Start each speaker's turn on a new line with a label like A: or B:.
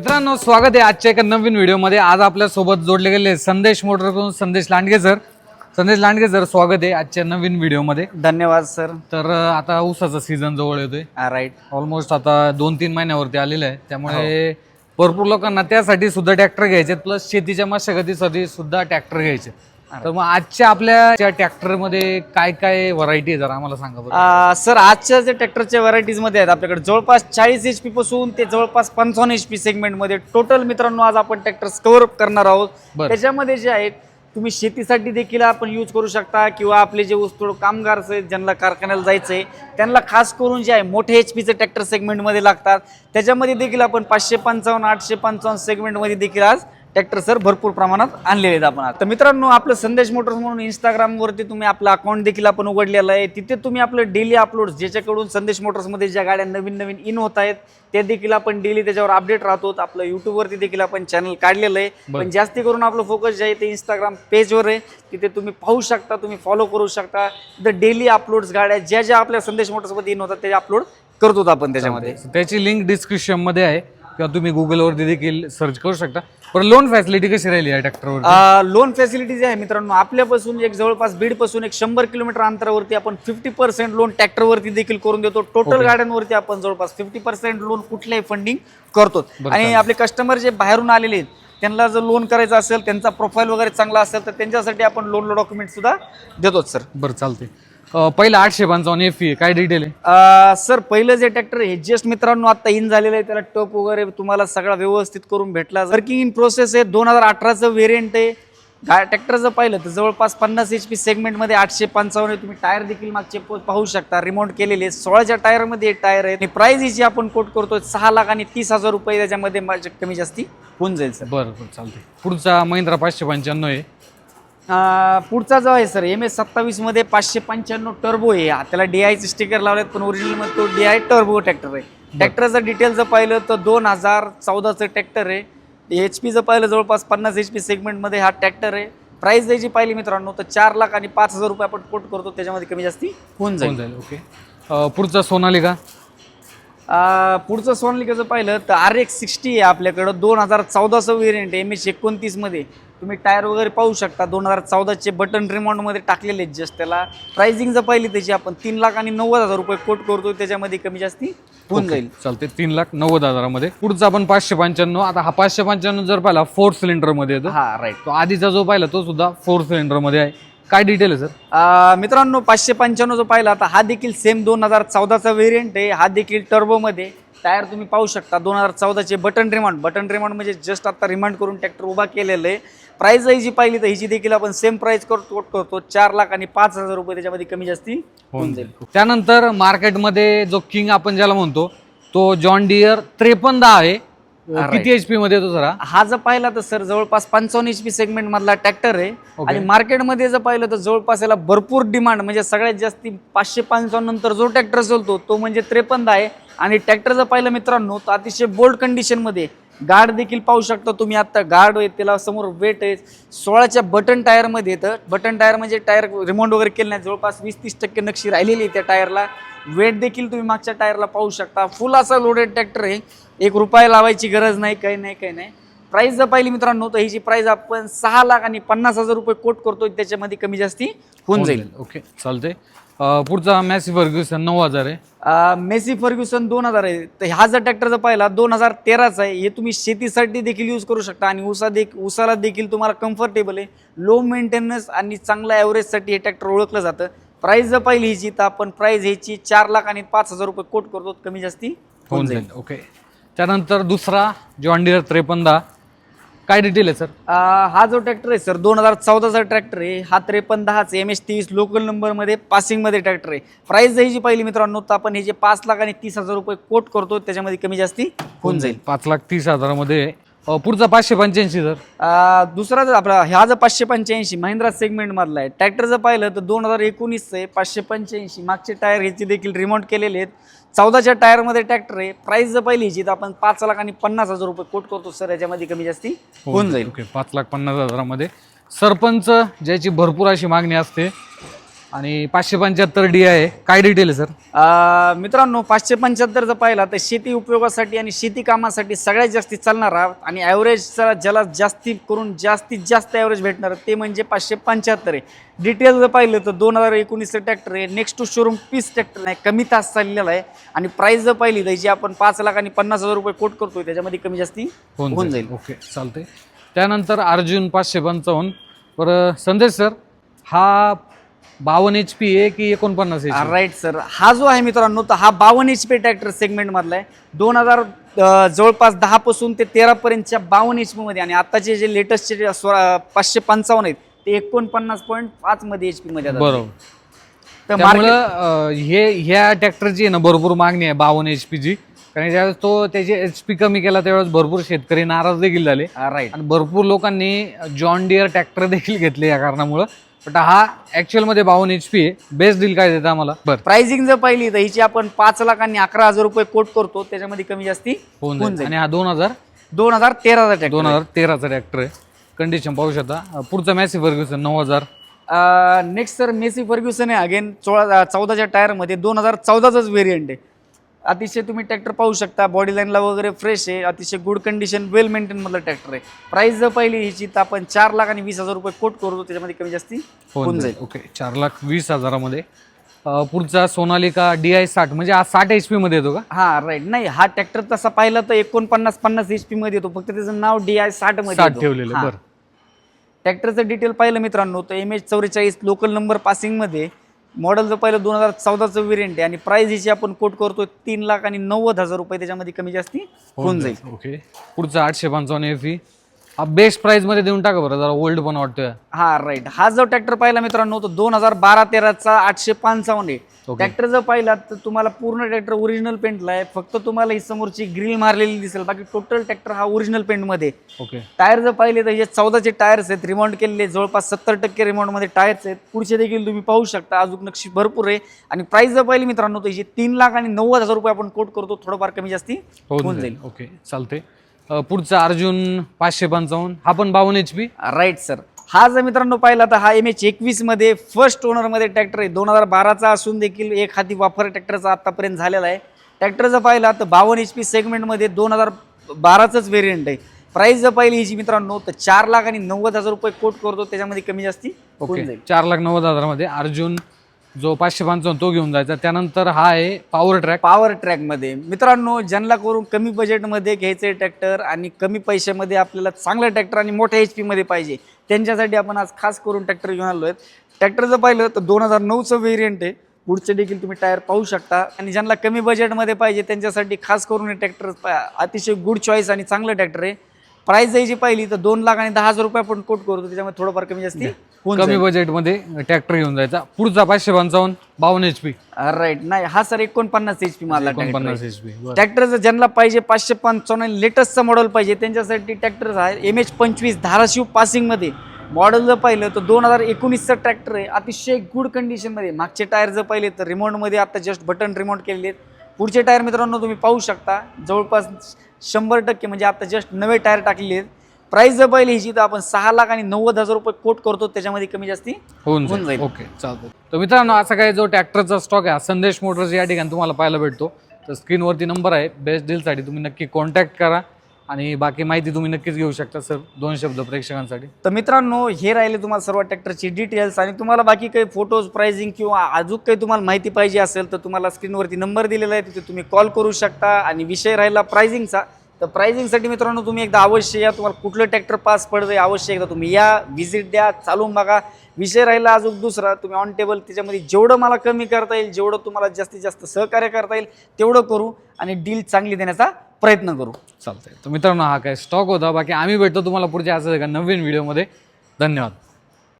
A: मित्रांनो स्वागत आहे आजच्या एका नवीन व्हिडिओमध्ये. आज आपल्यासोबत जोडले गेले संदेश मोटरकडून संदेश लांडगे सर. संदेश लांडगे सर स्वागत आहे आजच्या नवीन व्हिडिओमध्ये.
B: धन्यवाद सर.
A: तर अं, आता ऊसाचा सीझन जवळ येतोय.
B: राईट
A: ऑलमोस्ट आता दोन तीन महिन्यावरती आलेलं आहे. त्यामुळे भरपूर लोकांना त्यासाठी सुद्धा ट्रॅक्टर घ्यायचे प्लस शेतीच्या मशागतीसाठी सुद्धा ट्रॅक्टर घ्यायचे तर मग आजच्या आपल्या ट्रॅक्टरमध्ये काय काय व्हरायटी आहे जरा आम्हाला सांगा बरं.
B: सर आजच्या जे ट्रॅक्टरच्या व्हरायटीजमध्ये आहेत आपल्याकडे जवळपास चाळीस एच पी पासून ते जवळपास पंचावन्न एच पी सेगमेंटमध्ये टोटल मित्रांनो आज आपण ट्रॅक्टर कव्हर करणार आहोत.
A: बरं.
B: त्याच्यामध्ये जे आहेत तुम्ही शेतीसाठी देखील आपण यूज करू शकता किंवा आपले जे ऊसतोड कामगार आहेत ज्यांना कारखान्याला जायचं आहे त्यांना खास करून जे आहे मोठे एच पीचे ट्रॅक्टर सेगमेंटमध्ये लागतात. त्याच्यामध्ये देखील आपण पाचशे पंचावन्न आठशे पंचावन्न सेगमेंटमध्ये देखील आज ट्रॅक्टर सर भरपूर प्रमाणात आणलेले आहेत आपण तर मित्रांनो आपलं संदेश मोटर्स म्हणून इंस्टाग्रामवरती तुम्ही आपलं अकाउंट देखील आपण उघडलेलं आहे. तिथे तुम्ही आपलं डेली अपलोड ज्याच्याकडून संदेश मोटर्समध्ये ज्या गाड्या नवीन नवीन इन होत आहेत ते देखील आपण डेली त्याच्यावर अपडेट राहतो. आपलं युट्यूबवरती देखील आपण चॅनल काढलेलं आहे. पण जास्ती करून आपलं फोकस जे आहे ते इंस्टाग्राम पेजवर आहे. तिथे तुम्ही पाहू शकता तुम्ही फॉलो करू शकता. तिथे डेली अपलोड्स गाड्या ज्या ज्या आपल्या संदेश मोटर्समध्ये इन होतात ते अपलोड करतो आपण त्याच्यामध्ये.
A: त्याची लिंक डिस्क्रिप्शनमध्ये आहे. किंवा तुम्ही गुगलवरती देखील सर्च करू शकता. पण लोन फॅसिलिटी कशी राहिली या ट्रॅक्टरवर
B: लोन फॅसिलिटी जे आहे मित्रांनो आपल्यापासून एक जवळपास बीडपासून एक शंभर किलोमीटर अंतरावरती आपण फिफ्टी पर्सेंट लोन ट्रॅक्टरवरती देखील करून देतो. टोटल गाड्यांवरती आपण जवळपास फिफ्टी पर्सेंट लोन कुठल्याही फंडिंग करतो. आणि आपले कस्टमर जे बाहेरून आलेले आहेत त्यांना जर लोन करायचं असेल त्यांचा प्रोफाईल वगैरे चांगला असेल तर त्यांच्यासाठी आपण लोन डॉक्युमेंट सुद्धा देतो सर
A: बरं चालते पहिलं आठशे पंचावन्न एफ काय डिटेल आहे?
B: अ, सर पहिलं जे ट्रॅक्टर आहे जस्ट मित्रांनो आता इन झालेलं आहे त्याला टप वगैरे तुम्हाला सगळा व्यवस्थित करून भेटला. वर्किंग इन प्रोसेस आहे दोन हजार अठराचं व्हेरियंट आहे. गा ट्रॅक्टर जर पाहिलं तर जवळपास पन्नास एच पी सेगमेंटमध्ये आठशे पंचावन्न आहे. तुम्ही टायर देखील मागचे प- पाहू शकता. रिमोट केलेले आहे. सोळाच्या टायरमध्ये एक टायर आहे. आणि प्राइस हिची आपण कोट करतोय सहा लाख आणि तीस हजार रुपये त्याच्यामध्ये कमी जास्ती होऊन जाईल सर.
A: बरं बरं चालते पुढचा महिंद्रा पाचशे पंच्याण्णव आहे.
B: पुढचा जो आहे सर एम एस सत्तावीसमध्ये पाचशे पंच्याण्णव टर्बो आहे. हा, त्याला डी आयचे स्टिकर लावलेत पण ओरिजिनलमध्ये तो डी आय टर्बो ट्रॅक्टर आहे. ट्रॅक्टरचं डिटेल जर पाहिलं तर दोन हजार चौदाचं ट्रॅक्टर आहे. एच पी जर पाहिलं जवळपास पन्नास एच पी सेगमेंटमध्ये हा ट्रॅक्टर आहे. प्राईस द्यायची पाहिली मित्रांनो तर चार लाख आणि पाच हजार रुपये आपण कोट करतो त्याच्यामध्ये कमी जास्ती होऊन जाईल.
A: जाईल ओके पुढचा सोनालिका?
B: पुढचं सोनालिकाचं पाहिलं तर आर एक्स सिक्स्टी आहे आपल्याकडं. दोन हजार चौदाचं वेरियंट एम एच एकोणतीसमध्ये तुम्ही टायर वगैरे पाहू शकता. दोन हजार चौदाचे बटन रिमोटमध्ये टाकलेले आहेत जस्ट त्याला. प्राइसिंग जर पाहिली त्याची आपण तीन लाख आणि नव्वद हजार रुपये कोट करतो त्याच्यामध्ये कमी जास्ती होऊन जाईल.
A: चालते तीन लाख नव्वद हजारामध्ये. पुढचा आपण पाचशे पंच्याण्णव. आता हा पाचशे पंच्याण्णव जर पाहिला फोर सिलेंडरमध्ये येतो.
B: हा राईट
A: तो आधीचा जो पाहिला तो सुद्धा फोर सिलेंडरमध्ये आहे. काय डिटेल आहे सर
B: अं, मित्रांनो पाचशे पंच्याण्णव जो पाहिला आता हा देखील सेम दोन हजार चौदाचा वेरियंट आहे. हा देखील टर्बोमध्ये टायर तुम्ही पाहू शकता दोन हजार चौदाचे बटन रिमांड बटन रिमांड म्हणजे जस्ट आता रिमांड करून ट्रॅक्टर उभा केलेलं आहे. प्राईस जी पाहिली तर हिची देखील आपण सेम प्राईस करतो करतो. चार लाख आणि पाच हजार रुपये त्याच्यामध्ये कमी जास्ती होऊन जाईल.
A: त्यानंतर मार्केटमध्ये जो किंग आपण ज्याला म्हणतो तो जॉन डियर त्रेपन्न आहे. किती एच पी मध्ये येतो सर हा?
B: जर पाहिला तर सर जवळपास पंचावन्न एच पी सेगमेंट मधला ट्रॅक्टर आहे. आणि मार्केटमध्ये जर पाहिलं तर जवळपास याला भरपूर डिमांड म्हणजे सगळ्यात जास्ती पाचशे पंचावन्न नंतर जो ट्रॅक्टर चालतो तो म्हणजे त्रेपन्न आहे. आणि ट्रॅक्टर जर पाहिलं मित्रांनो तर अतिशय बोल्ड कंडिशनमध्ये गार्ड देखील पाहू शकता तुम्ही. आता गार्ड आहे त्याला समोर वेट आहे. सोळाच्या बटन टायरमध्ये येतं. बटन टायर म्हणजे टायर रिमोट वगैरे केलं नाही. जवळपास वीस तीस टक्के नक्षी राहिलेली आहे त्या टायरला वेट देखील तुम्ही मागच्या टायरला पाहू शकता. फुल असा लोडेड ट्रॅक्टर आहे. एक रुपया लावायची गरज नाही काही नाही काही नाही. प्राइस जर पाहिली मित्रांनो तर हिची प्राइस आपण सहा लाख आणि पन्नास हजार रुपये कोट करतोय त्याच्यामध्ये कमी जास्ती होऊन जाईल.
A: ओके चालते पुढचा मॅसी फर्ग्युसन नऊ हजार आहे.
B: मेसी फर्ग्युसन दोन हजार आहे. तर हा जर ट्रॅक्टर जर पाहिला दोन हजार तेराचा आहे. हे तुम्ही शेतीसाठी देखील यूज करू शकता आणि उसा देख उसाला देखील तुम्हाला कम्फर्टेबल आहे. लो मेंटेनन्स आणि चांगल्या ॲव्हरेजसाठी हे ट्रॅक्टर ओळखलं जातं. प्राइस जर पाहिली हिची तर आपण प्राइस ह्याची चार लाख आणि पाच हजार रुपये कोट करतो कमी जास्ती
A: होऊन
B: जाईल.
A: ओके. त्यानंतर दुसरा जॉन डियर त्रेपन्न काय डिटेल आहे सर
B: अं, हा जो ट्रॅक्टर आहे सर दोन हजार चौदाचा ट्रॅक्टर आहे. हा त्रेपन्न दहाच एम एस तेवीस लोकल नंबरमध्ये पासिंगमध्ये ट्रॅक्टर आहे. प्राइस जर ह्याची पाहिली मित्रांनो तर आपण ह्याचे पाच लाख आणि तीस हजार रुपये कोट करतो त्याच्यामध्ये कमी जास्ती होऊन जाईल.
A: पाच लाख तीस हजारामध्ये. अं, पुढचा पाचशे पंच्याऐंशी सर
B: अं, दुसरा जर आपला ह्या जर पाचशे पंच्याऐंशी महिंद्रा सेगमेंट मधला आहे ट्रॅक्टर जर पाहिलं तर दोन हजार एकोणीसचं आहे पाचशे पंच्याऐंशी. मागचे टायर ह्याचे देखील रिमोट केलेले आहेत. चौदाच्या टायरमध्ये ट्रॅक्टर आहे. प्राइस जर पाहिली तर आपण पाच लाख आणि पन्नास हजार रुपये कोट करतो सर याच्यामध्ये कमी जास्ती होऊन जाईल.
A: ओके पाच लाख पन्नास हजारामध्ये. सरपंच ज्याची भरपूर अशी मागणी असते आणि पाचशे पंच्याहत्तर डी आहे. काय डिटेल आहे सर
B: मित्रांनो पाचशे पंच्याहत्तर जर पाहिला तर शेती उपयोगासाठी आणि शेती कामासाठी सगळ्यात जास्ती चालणारा आणि ॲव्हरेजचा ज्याला जास्ती करून जास्तीत जास्त ॲव्हरेज भेटणार ते म्हणजे पाचशे पंच्याहत्तर आहे. डिटेल जर पाहिलं तर दोन हजार एकोणीसचं ट्रॅक्टर आहे. Next to showroom piece tractor आहे कमी तास चाललेला आहे. आणि प्राईस जर पाहिली तर जी आपण पाच लाख आणि पन्नास हजार रुपये कोट करतोय त्याच्यामध्ये कमी जास्ती होऊन जाईल.
A: ओके चालते त्यानंतर अर्जुन पाचशे पंचावन्न. बरं संदेश सर हा बावन्न एच पी आहे की एकोणपन्नास एच
B: राईट सर हा जो आहे मित्रांनो तर हा बावन्न एच पी ट्रॅक्टर सेगमेंट मधला आहे. दोन हजार जवळपास दहा पासून ते तेरा पर्यंतच्या बावन्न एच पी मध्ये आणि आताचे जे लेटेस्टचे जे पाचशे पंचावन्न आहेत ते एकोणपन्नास पॉईंट पाच मध्ये एच पी मध्ये.
A: बरोबर.
B: तर
A: त्यामुळं हे ह्या ट्रॅक्टरची आहे ना भरपूर मागणी आहे बावन्न एच ची. कारण ज्यावेळेस तो त्याचे एच पी कमी केला त्यावेळेस भरपूर शेतकरी नाराज देखील झाले.
B: राईट
A: आणि भरपूर लोकांनी जॉन डिअर ट्रॅक्टर देखील घेतले या कारणामुळं. बट हा ऍक्च्युअलमध्ये बावन्न एच पी आहे. बेस्ट डील काय देतं आम्हाला? बरं.
B: प्राइसिंग जर पाहिली तर हिची आपण पाच लाख आणि अकरा हजार रुपये कोट करतो त्याच्यामध्ये कमी जास्ती
A: होऊन
B: होऊन
A: जाईल.
B: जाईल
A: आणि हा दोन हजार?
B: दोन हजार तेराचा ट्रॅक्टर
A: दोन हजार तेराचा ट्रॅक्टर आहे. कंडिशन पाहू शकता. पुढचा मॅसी फर्ग्युसन नऊ हजार.
B: नेक्स्ट सर मेसी फर्ग्युसन आहे. अगेन चौदाच्या टायरमध्ये दोन हजार चौदाचाच व्हेरियंट आहे. अतिशय तुम्ही ट्रॅक्टर पाहू शकता. बॉडी लाईनला वगैरे फ्रेश आहे. अतिशय गुड कंडिशन वेल मेंटेन मधलं ट्रॅक्टर आहे. प्राइस जर पहिली हिची तर आपण चार लाख आणि वीस हजार रुपये कोट करतो त्याच्यामध्ये कमी जास्ती होऊन जाईल.
A: ओके चार लाख वीस हजारामध्ये. पुढचा सोनालिका डी आय साठ म्हणजे हा साठ एच पी मध्ये येतो का?
B: हा राईट नाही हा ट्रॅक्टर तसा पाहिला तर एकोणपन्नास पन्नास एच पी मध्ये येतो. फक्त त्याचं नाव डी आय साठमध्ये
A: साठ. ठेवलेलं. बरं.
B: ट्रॅक्टरचं डिटेल पाहिलं मित्रांनो तर एम एच चौवेचाळीस लोकल नंबर पासिंगमध्ये मॉडेल जर पाहिलं दोन हजार चौदाचं वेरियंट आहे आणि प्राइस हिची आपण कोट करतो तीन लाख आणि नव्वद हजार रुपये त्याच्यामध्ये कमी जास्ती होऊन जाईल.
A: ओके पुढचा आठशे पंचावन्न एफ हा बेस्ट प्राइसमध्ये देऊन टाका बरं जरा ओल्ड पण वाटतोय.
B: हा राईट हा जो ट्रॅक्टर पाहिला मित्रांनो तो दोन हजार बारा तेराचा आठशे पंचावन्न आहे.
A: Okay.
B: ट्रॅक्टर जर पाहिला तर तुम्हाला पूर्ण ट्रॅक्टर ओरिजिनल पेंटला आहे. फक्त तुम्हाला ही समोरची ग्रिल मारलेली दिसेल. बाकी टोटल ट्रॅक्टर हा ओरिजिनल पेंटमध्ये
A: ओके
B: टायर जर पाहिले तर हे चौदाचे टायर्स आहेत. रिमाउंड केलेले जवळपास सत्तर टक्के रिमाउंडमध्ये टायर्स आहेत. पुढचे देखील तुम्ही पाहू शकता. अजून नक्षी भरपूर आहे. आणि प्राइस जर पाहिली मित्रांनो तर हिची तीन लाख आणि नव्वद हजार रुपये आपण कोट करतो. थोडंफार कमी जास्ती
A: होऊन जाईल. ओके चालते पुढचा अर्जुन पाचशे पंचावन्न हा पण बावन्न एच पी
B: राईट सर हा जर मित्रांनो पाहिला तर हा एम एच एकवीसमध्ये फर्स्ट ओनरमध्ये ट्रॅक्टर आहे. दोन हजार बाराचा असून देखील एक हाती वापर ट्रॅक्टरचा आतापर्यंत झालेला आहे. ट्रॅक्टर जर पाहिला तर बावन्न एच पी सेगमेंटमध्ये दोन हजार बाराचंच व्हेरियंट आहे. प्राइस जर पाहिली हिची मित्रांनो तर चार लाख आणि नव्वद हजार रुपये कोट करतो. त्याच्यामध्ये कमी जास्ती होऊन
A: ओके
B: जाईल.
A: चार लाख नव्वद हजारामध्ये अर्जुन जो पाचशे पंचावन्न तो घेऊन जायचा. त्यानंतर हा आहे पॉवर ट्रॅक
B: पॉवर ट्रॅकमध्ये मित्रांनो ज्यांना करून कमी बजेटमध्ये घ्यायचे ट्रॅक्टर आणि कमी पैशामध्ये आपल्याला चांगलं ट्रॅक्टर आणि मोठ्या एच पीमध्ये पाहिजे. त्यांच्यासाठी आपण आज खास करून ट्रॅक्टर घेऊन आलो आहेत ट्रॅक्टर जर पाहिलं तर दोन हजार नऊचं व्हेरियंट आहे. पुढचे देखील तुम्ही टायर पाहू शकता. आणि ज्यांना कमी बजेटमध्ये पाहिजे त्यांच्यासाठी खास करून हे ट्रॅक्टर अतिशय गुड चॉईस आणि चांगलं ट्रॅक्टर आहे. प्राइस जायची पाहिली तर दोन लाख आणि दहा हजार रुपये आपण कोट करतो. त्याच्यामध्ये थोडंफार कमी जास्ती
A: कमी बजेटमध्ये ट्रॅक्टर घेऊन जायचा. पुढचा पाचशे पंचावन्न बावन्न एच पी
B: राईट नाही हा सर एकोणपन्नास एच पी मला
A: एकोणपन्नास एच पी
B: ट्रॅक्टर ज्यांना पाहिजे पाचशे पंचावन्न लेटेस्टचं मॉडेल पाहिजे त्यांच्यासाठी ट्रॅक्टर आहे. एम एच पंचवीस धाराशिव पासिंगमध्ये मॉडेल जर पाहिलं तर दोन हजार एकोणीसचं ट्रॅक्टर आहे. अतिशय गुड कंडिशनमध्ये मागचे टायर जर पाहिले तर रिमोटमध्ये आता जस्ट बटन रिमोट केलेले आहेत. पुढचे टायर मित्रांनो तुम्ही पाहू शकता. जवळपास शंभर टक्के म्हणजे आता जस्ट नवे टायर टाकलेले आहेत. प्राईस जर पाहिली हिची तर आपण सहा लाख आणि नव्वद हजार रुपये कोट करतो त्याच्यामध्ये कमी जास्ती
A: होऊन
B: होऊन
A: जाईल.
B: जाईल.
A: ओके चालतं तर मित्रांनो असा काही जो ट्रॅक्टरचा स्टॉक आहे हा संदेश मोटर्स या ठिकाणी तुम्हाला पाहायला भेटतो. तर स्क्रीनवरती नंबर आहे. बेस्ट डीलसाठी तुम्ही नक्की कॉन्टॅक्ट करा. आणि बाकी माहिती तुम्ही नक्कीच घेऊ शकता सर दोन शब्द प्रेक्षकांसाठी.
B: तर मित्रांनो हे राहिले तुम्हाला सर्व ट्रॅक्टरची डिटेल्स आणि तुम्हाला बाकी काही फोटोज प्राइसिंग किंवा अजून काही तुम्हाला माहिती पाहिजे असेल तर तुम्हाला स्क्रीनवरती नंबर दिलेला आहे. तिथे तुम्ही कॉल करू शकता. आणि विषय राहिला प्राइसिंगचा तर प्राइसिंगसाठी मित्रांनो तुम्ही एकदा अवश्य या. तुम्हाला कुठलं ट्रॅक्टर पास पडतं अवश्य एकदा तुम्ही या. व्हिजिट द्या चालून बघा. विषय राहिला अजून दुसरा. तुम्ही ऑन टेबल त्याच्यामध्ये जेवढं मला कमी करता येईल जेवढं तुम्हाला जास्तीत जास्त सहकार्य करता येईल तेवढं करू आणि डील चांगली देण्याचा प्रयत्न करू.
A: चालतंय. तर मित्रांनो हा काय स्टॉक होता. बाकी आम्ही भेटतो तुम्हाला पुढच्या असं नवीन व्हिडिओमध्ये धन्यवाद.